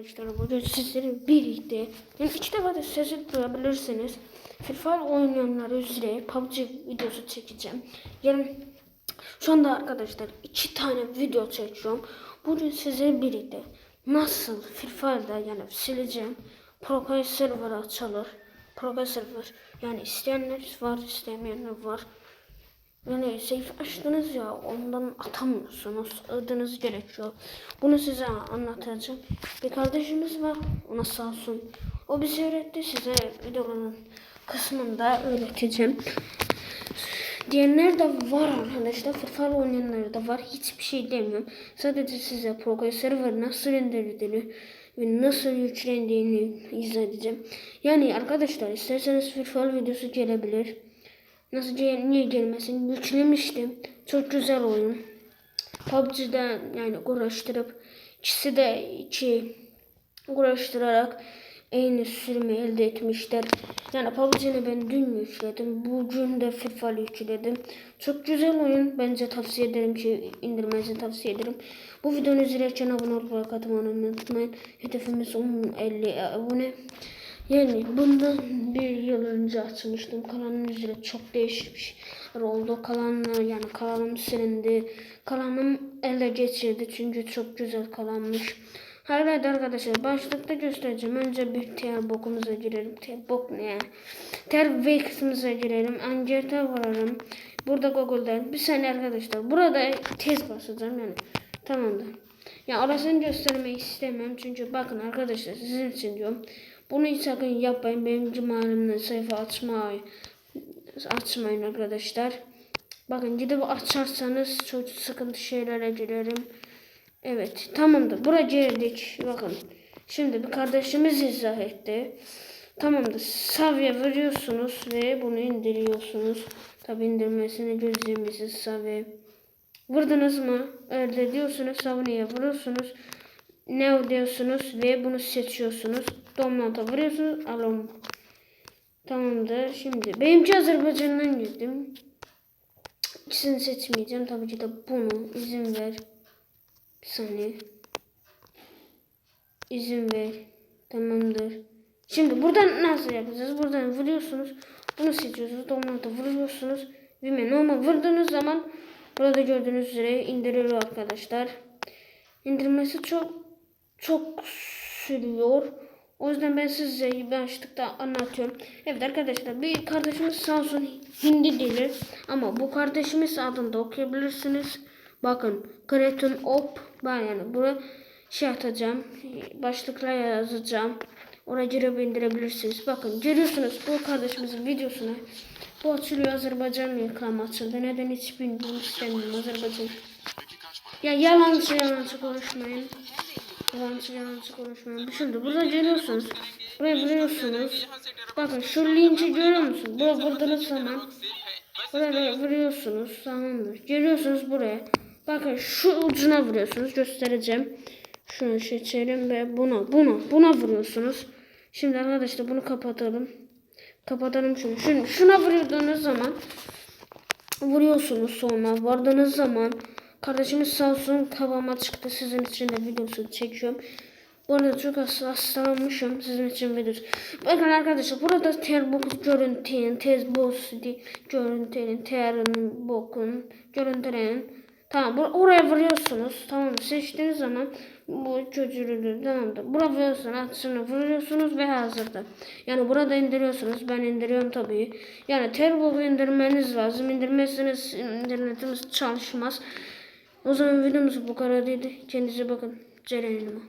arkadaşlar bugün sizlerle birlikte yani iki defa da sesi duyabilirsiniz. Free Fire oynayanlar üzere PUBG videosu çekeceğim. Yani şu anda arkadaşlar iki tane video çekiyorum. Bugün sizlerle birlikte nasıl Free yani sileceğim. Profile server açılır. Profile server yani isteyenler var istemeyenler var. Yani safe açtınız ya ondan atamıyorsunuz. Adınız gerekiyor. Bunu size anlatacağım. Bir kardeşimiz var. Ona sağ olsun. O bize öğretti. Size videonun kısmında öğreteceğim. Diyenler de var arkadaşlar. Fire oynayanlar da var. Hiçbir şey demiyorum. Sadece size Progress Server nasıl indirdiğini ve nasıl yüklendiğini izleteceğim. Yani arkadaşlar isterseniz Fire videosu gelebilir. Nasıl niye gelmesin? Yüklemiştim. Çok güzel oyun. PUBG'den yani uğraştırıp ikisi de iki uğraştırarak aynı sürümü elde etmişler. Yani PUBG'ni ben dün yükledim. Bugün de Fire yükledim. Çok güzel oyun. Bence tavsiye ederim ki indirmenizi tavsiye ederim. Bu videonu izlerken abone olmayı katılmayı unutmayın. Hedefimiz 10-50 abone. Yani bundan bir yıl önce açmıştım. Kanalın üzerinde çok şeyler oldu. Kalanlar yani kanalım silindi. Kanalım ele geçirdi çünkü çok güzel kalanmış. Hayır arkadaşlar başlıkta göstereceğim. Önce bir ter bokumuza girelim. Ter bok ne yani? Ter V kısmımıza girelim. Anger'de varalım. Burada Google'da. Bir saniye arkadaşlar. Burada tez basacağım yani. Tamamdır. Ya orasını göstermeyi istemem. Çünkü bakın arkadaşlar sizin için diyorum. Bunu sakın yapmayın. Benim cimalimle sayfa açmayı açmayın arkadaşlar. Bakın gidip açarsanız çok sıkıntı şeylere girerim. Evet tamamdır. Buraya girdik. Bakın. Şimdi bir kardeşimiz izah etti. Tamamdır. Savya veriyorsunuz ve bunu indiriyorsunuz. Tabi indirmesini gözlemesiz savya. Vurdunuz mu? Öyle diyorsunuz. Savunuya vuruyorsunuz. Ne diyorsunuz ve bunu seçiyorsunuz. Domlanta vuruyorsunuz. Alın. Tamamdır. Şimdi benimki Azerbaycan'dan girdim. İkisini seçmeyeceğim. Tabii ki de bunu izin ver. Bir saniye. İzin ver. Tamamdır. Şimdi buradan nasıl yapacağız? Buradan vuruyorsunuz. Bunu seçiyorsunuz. Domlanta vuruyorsunuz. Ve normal vurduğunuz zaman burada gördüğünüz üzere indiriliyor arkadaşlar. İndirmesi çok çok sürüyor. O yüzden ben size başlıkta anlatıyorum. Evet arkadaşlar bir kardeşimiz sağ olsun Hindi dili ama bu kardeşimiz adında okuyabilirsiniz. Bakın Creton Op ben yani buraya şey atacağım. Başlıkla yazacağım. Oraya girip indirebilirsiniz. Bakın görüyorsunuz bu kardeşimizin videosunu. Bu açılıyor Azerbaycan reklam açıldı. Neden hiç bilmiyorum istemiyorum Azerbaycan. Ya yalancı yalancı konuşmayın. Yalancı yalancı konuşmayın. Şimdi burada görüyorsunuz. Buraya vuruyorsunuz. Bakın şu linki görüyor musunuz? Buraya vurduğunuz zaman buraya vuruyorsunuz. Tamamdır. Geliyorsunuz buraya. Bakın şu ucuna vuruyorsunuz. Göstereceğim. Şunu seçelim ve buna buna buna vuruyorsunuz. Şimdi arkadaşlar bunu kapatalım. Kapatalım şunu. şunu şuna vurduğunuz zaman vuruyorsunuz sonra vardığınız zaman kardeşimiz sağ olsun kafama çıktı sizin için de videosu çekiyorum. Bu arada çok hastalanmışım sizin için videosu. Bakın arkadaşlar burada ter bok görüntüyen tez boz görüntülerin terin bokun görüntülerin Tamam oraya vuruyorsunuz. Tamam seçtiğiniz zaman bu çocuğu tamamdır. Buraya vuruyorsunuz. Atışını vuruyorsunuz ve hazırda. Yani burada indiriyorsunuz. Ben indiriyorum tabii. Yani Terbo'yu indirmeniz lazım. İndirmezseniz internetimiz çalışmaz. O zaman videomuz bu kadar dedi. Kendinize bakın. Ceren'ime.